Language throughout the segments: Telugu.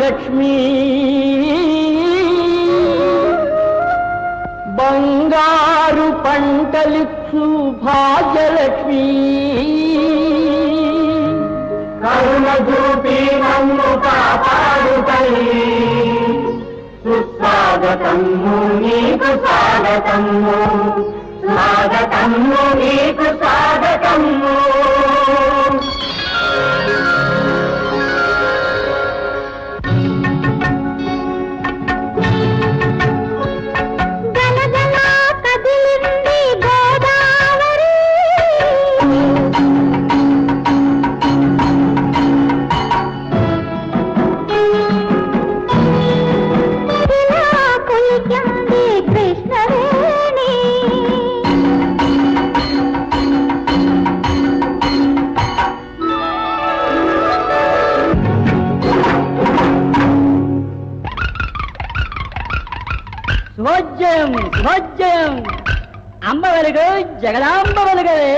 లక్ష్మీ. బంగారు పంటలిచ్చు భాగ్యలక్ష్మీ కరుణ చూపి నన్ను కాపాడు తల్లి సుస్వాగతము నీకు స్వాగతము స్వాగతము నీకు స్వాగతము అమ్మ వెలుగు జగదాంబ వెలుగదే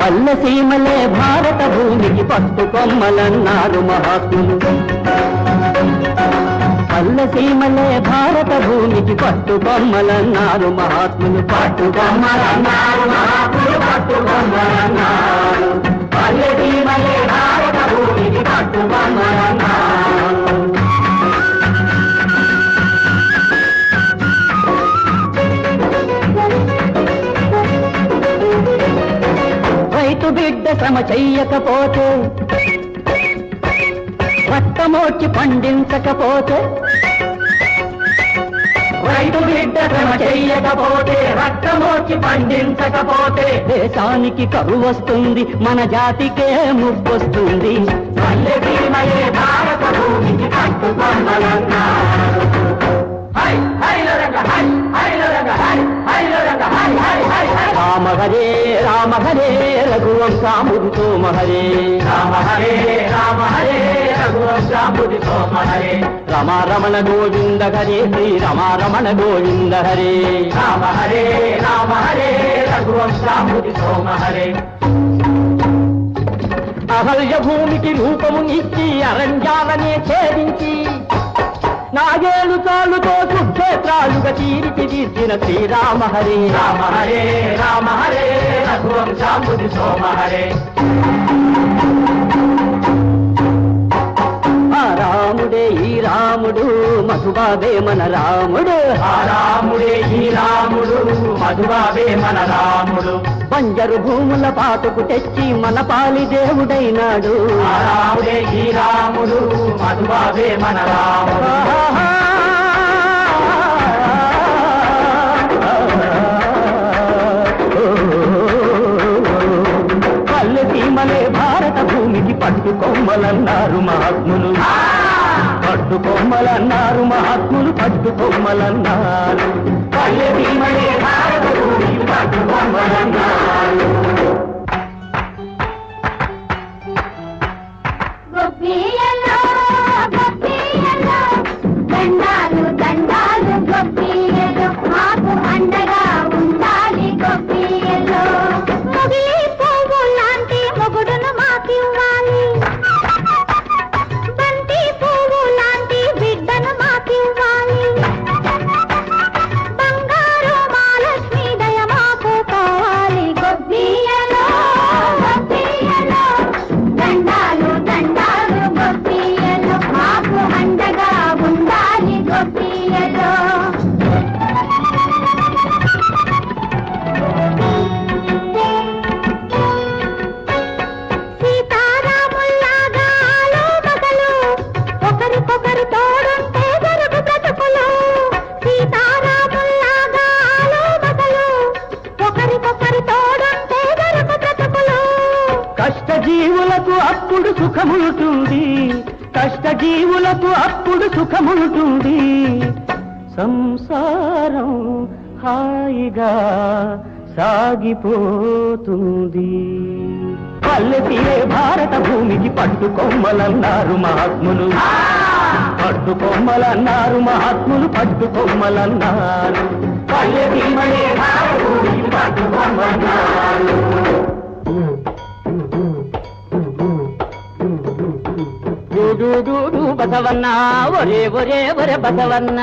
పల్లసీమలే భారత భూమికి పట్టు కొమ్మలన్నారు మహాత్ములు. పల్లసీమలే భారత భూమికి పట్టు బొమ్మలన్నారు మహాత్ములు. పట్టు బొమ్మలన్నారు మహాత్ములు పట్టు బొమ్మలన్నారు పల్లెసీమలే శ్రమ చెయ్యకపోతే రక్తమోర్చి పండించకపోతే రైతు బిడ్డ శ్రమ చెయ్యకపోతే రక్తమోర్చి పండించకపోతే దేశానికి కరువు వస్తుంది మన జాతికే ముప్పొస్తుంది పల్లెసీమయే భారత భూమికి పట్టుకొమ్మలన్నారు హై హై లరగ హై హై లరగ హై హై హై హై. రామ హరే రామ హరే రఘువంశాముది సోమ హరే రామ హరే రామ హరే రఘువంశాముది సోమ హరే రమ రమణ గోవింద హరే శ్రీ రమ రమణ గోవింద హరే. రామ హరే రామ హరే రఘువంశాముది సోమ హరే అహల్య భూమికి రూపము ఇచ్చి అరణ్యాలనే ఛేదించి నాగేలు చాలుతో సుక్షేత్రాలుగా తీర్చిదిద్దిన శ్రీరామ హరే రామ హరే రామ హరే రఘువంశాంబుది సోమ హరే రాముడే ఈ రాముడు మధుబాబే మన రాముడు. ఆ రాముడే ఈ రాముడు మధుబాబే మన రాముడు. బంజరు భూముల పాటకు తెచ్చి మన పాలి దేవుడైనాడు. ఆ రాముడే ఈ రాముడు మధుబాబే మన రాముడు. పల్లె సీమలే భారత భూమికి పట్టు కొమ్మలన్నారు మహాత్ములు. పట్టు కొమ్మలన్నారు మహాత్ములు పట్టు కొమ్మలన్నారు పల్లె భీమ సుఖముంటుంది కష్టజీవులకు అప్పుడు సుఖముంటుంది సంసారం హాయిగా సాగిపోతుంది. పల్లెసీలే భారత భూమికి పట్టు కొమ్మలన్నారు మహాత్ములు. పట్టుకొమ్మలన్నారు మహాత్ములు పట్టుకొమ్మలన్నారు పల్లె భీమనే భారతభూమికి బసవన్న ఒరే ఒరే ఒరే బసవన్న.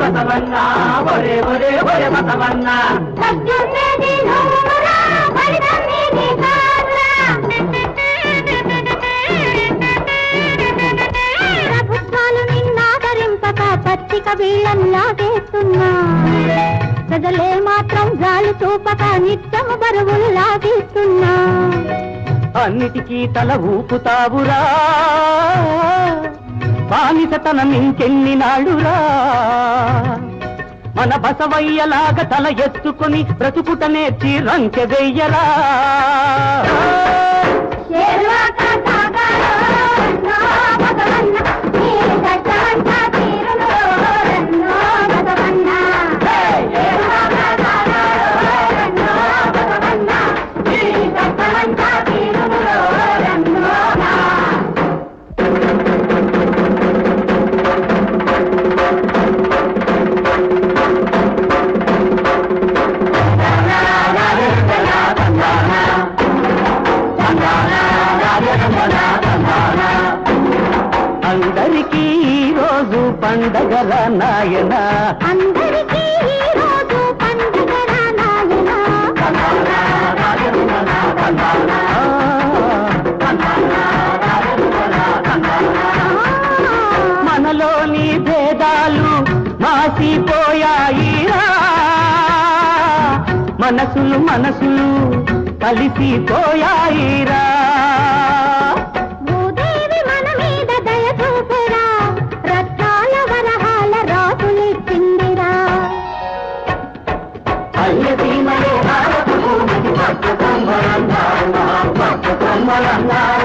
బసవన్న ఒరే ఒరే ఒరే బసవన్న. ప్రజలే మాత్రం గాలి చూపక నిత్య బరువులు లాగిస్తున్నా అన్నిటికీ తల ఊపుతావురా. బానిసతనం ఇంకెన్ని నాడురా. మన బసవయ్యలాగా తల ఎత్తుకుని బ్రతుకుట నేర్చి రంకె పండగల నాయన. అందరికీ ఈ రోజు పండుగ నాయన. మనలోని భేదాలు మాసిపోయాయిరా. మనసులు మనసులు కలిసిపోయాయిరా. భారత భూమికి పట్టుకొమ్మలన్నారు, పట్టుకొమ్మలన్నారు.